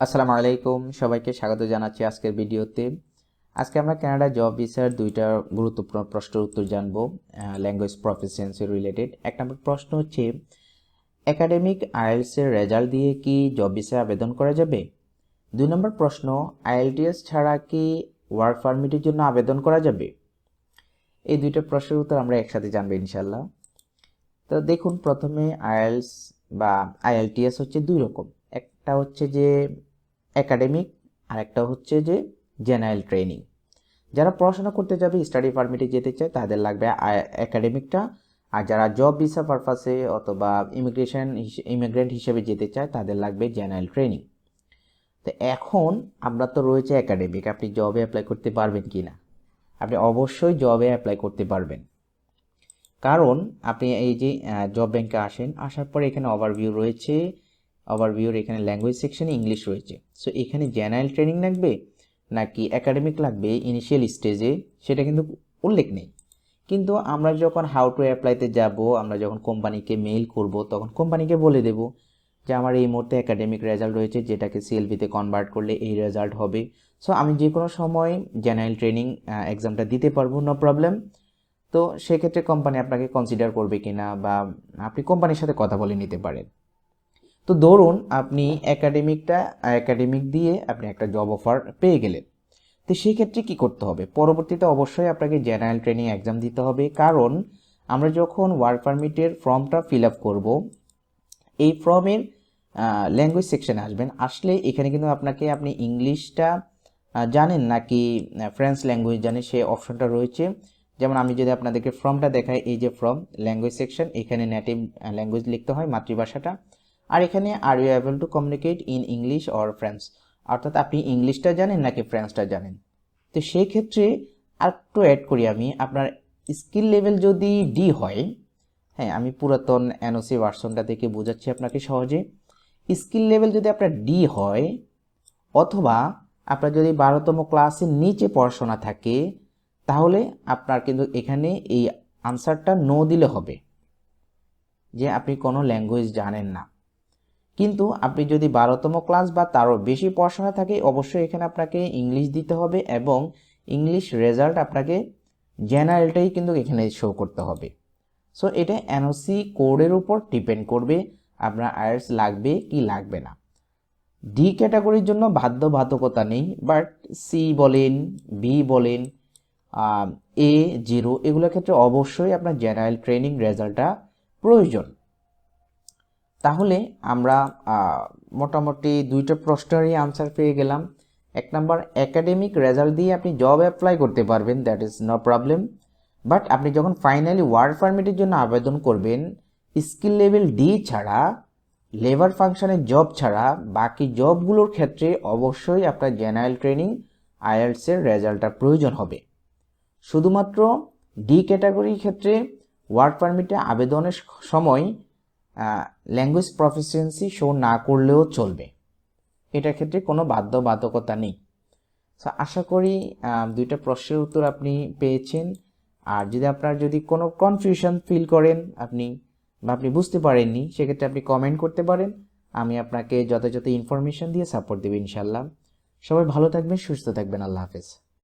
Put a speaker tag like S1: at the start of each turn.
S1: আসসালামু আলাইকুম, সবাইকে স্বাগত জানাচ্ছি আজকের ভিডিওতে। আজকে আমরা কানাডা জব ভিসার দুইটা গুরুত্বপূর্ণ প্রশ্নের উত্তর জানব ল্যাঙ্গুয়েজ প্রফিসিয়েন্সি রিলেটেড এক নম্বর প্রশ্ন হচ্ছে একাডেমিক আইএলসের রেজাল্ট দিয়ে কি জব ভিসায় আবেদন করা যাবে? দুই নম্বর প্রশ্ন আইএলটিএস ছাড়া কি ওয়ার্ক পারমিটের জন্য আবেদন করা যাবে? এই দুইটা প্রশ্নের উত্তর আমরা একসাথে জানব ইনশাল্লাহ তো দেখুন, প্রথমে আইএলস বা আইএলটিএস হচ্ছে দুই রকম। একটা হচ্ছে যে একাডেমিক আর একটা হচ্ছে যে জেনারেল ট্রেনিং যারা পড়াশোনা করতে যাবে স্টাডি পারমিটে যেতে চায়, তাদের লাগবে একাডেমিকটা আর যারা জব ভিসা পারপাসে অথবা ইমিগ্রেশন ইমিগ্রেন্ট হিসেবে যেতে চায়, তাদের লাগবে জেনারেল ট্রেনিং তো এখন আমরা তো রয়েছে একাডেমিক আপনি জবে অ্যাপ্লাই করতে পারবেন কি না আপনি অবশ্যই জবে অ্যাপ্লাই করতে পারবেন। কারণ আপনি এই যে জব ব্যাংকে আসেন, আসার পরে এখানে ওভারভিউ রয়েছে ওভারভিউর এখানে ল্যাঙ্গুয়েজ সেকশনে ইংলিশ রয়েছে। সো এখানে জেনারেল ট্রেনিং লাগবে, নাকি একাডেমিক লাগবে? ইনিশিয়াল স্টেজে সেটা কিন্তু উল্লেখ নেই। কিন্তু আমরা যখন হাউ টু অ্যাপ্লাইতে যাব, আমরা যখন কোম্পানিকে মেইল করব, তখন কোম্পানিকে বলে দেব যে, আমার এই মুহূর্তে একাডেমিক রেজাল্ট রয়েছে, যেটাকে সিএলভিতে কনভার্ট করলে এই রেজাল্ট হবে। সো আমি যে কোনো সময় জেনারেল ট্রেনিং এক্সামটা দিতে পারব নো প্রবলেম তো সেক্ষেত্রে কোম্পানি আপনাকে কনসিডার করবে কিনা, বা আপনি কোম্পানির সাথে কথা বলে নিতে পারেন। তো ধরুন আপনি একাডেমিকটা একাডেমিক দিয়ে আপনি একটা জব অফার পেয়ে গেলেন। তো সেই ক্ষেত্রে কী করতে হবে? পরবর্তীতে অবশ্যই আপনাকে জেনারেল ট্রেনিং এক্সাম দিতে হবে। কারণ আমরা যখন ওয়ার্ক পারমিটের ফর্মটা ফিল আপ করব, এই ফর্মের ল্যাঙ্গুয়েজ সেকশনে আসবেন। আসলে এখানে কিন্তু আপনাকে, আপনি ইংলিশটা জানেন নাকি ফ্রেঞ্চ ল্যাঙ্গুয়েজ জানেন, সেই অপশনটা রয়েছে। যেমন আমি যদি আপনাদেরকে ফর্মটা দেখাই, এই যে ফর্ম ল্যাঙ্গুয়েজ সেকশন এখানে নেটিভ ল্যাঙ্গুয়েজ লিখতে হয় মাতৃভাষাটা। আর এখানে are you able to communicate in English or French অর্থাৎ আপনি ইংলিশটা জানেন নাকি ফ্রেন্সটা জানেন? তো সেই ক্ষেত্রে আর একটু অ্যাড করি আমি, আপনার স্কিল লেভেল যদি ডি হয় হ্যাঁ আমি পুরাতন এনওসি ভার্সনটা থেকে বোঝাচ্ছি আপনাকে সহজে। স্কিল লেভেল যদি আপনার ডি হয়, অথবা আপনার যদি বারোতম ক্লাসের নিচে পড়াশোনা থাকে, তাহলে আপনার কিন্তু এখানে এই আনসারটা নো দিলে হবে। যে আপনি কোনো ল্যাঙ্গুয়েজ জানেন না। কিন্তু আপনি যদি বারোতম ক্লাস বা তারও বেশি পড়াশোনা থাকে, অবশ্যই এখানে আপনাকে ইংলিশ দিতে হবে এবং ইংলিশ রেজাল্ট আপনাকে জেনারেলটাই কিন্তু এখানে শো করতে হবে। সো এটা এনওসি কোডের উপর ডিপেন্ড করবে, আপনার আয়ার্স লাগবে কি লাগবে না। ডি ক্যাটাগরির জন্য বাধ্যবাধকতা নেই বাট সি বলেন বি বলেন এ জিরো এগুলোর ক্ষেত্রে অবশ্যই আপনার জেনারেল ট্রেনিং রেজাল্টটা প্রয়োজন। তাহলে আমরা মোটামুটি দুইটা প্রশ্নেরই আনসার পেয়ে গেলাম। এক নাম্বার একাডেমিক রেজাল্ট দিয়ে আপনি জব অ্যাপ্লাই করতে পারবেন that is no problem but আপনি যখন ফাইনালি ওয়ার্ক পারমিটের জন্য আবেদন করবেন স্কিল লেভেল ডি ছাড়া লেবার ফাংশনের জব ছাড়া, বাকি জবগুলোর ক্ষেত্রে অবশ্যই আপনার জেনারেল ট্রেনিং আইএলসের রেজাল্টটা প্রয়োজন হবে। শুধুমাত্র ডি ক্যাটাগরির ক্ষেত্রে ওয়ার্ক পারমিটে আবেদনের সময় ল্যাঙ্গুয়েজ প্রফিসিয়েন্সি শো না করলেও চলবে। এটার ক্ষেত্রে কোনো বাধ্যবাধকতা নেই। সো আশা করি দুইটা প্রশ্নের উত্তর আপনি পেয়েছেন। আর যদি আপনার যদি কোনো কনফিউশন ফিল করেন আপনি বা আপনি বুঝতে পারেননি, সেক্ষেত্রে আপনি কমেন্ট করতে পারেন। আমি আপনাকে যথাযথ ইনফরমেশন দিয়ে সাপোর্ট দেবো ইনশাল্লাহ সবাই ভালো থাকবেন, সুস্থ থাকবেন। আল্লাহ হাফেজ।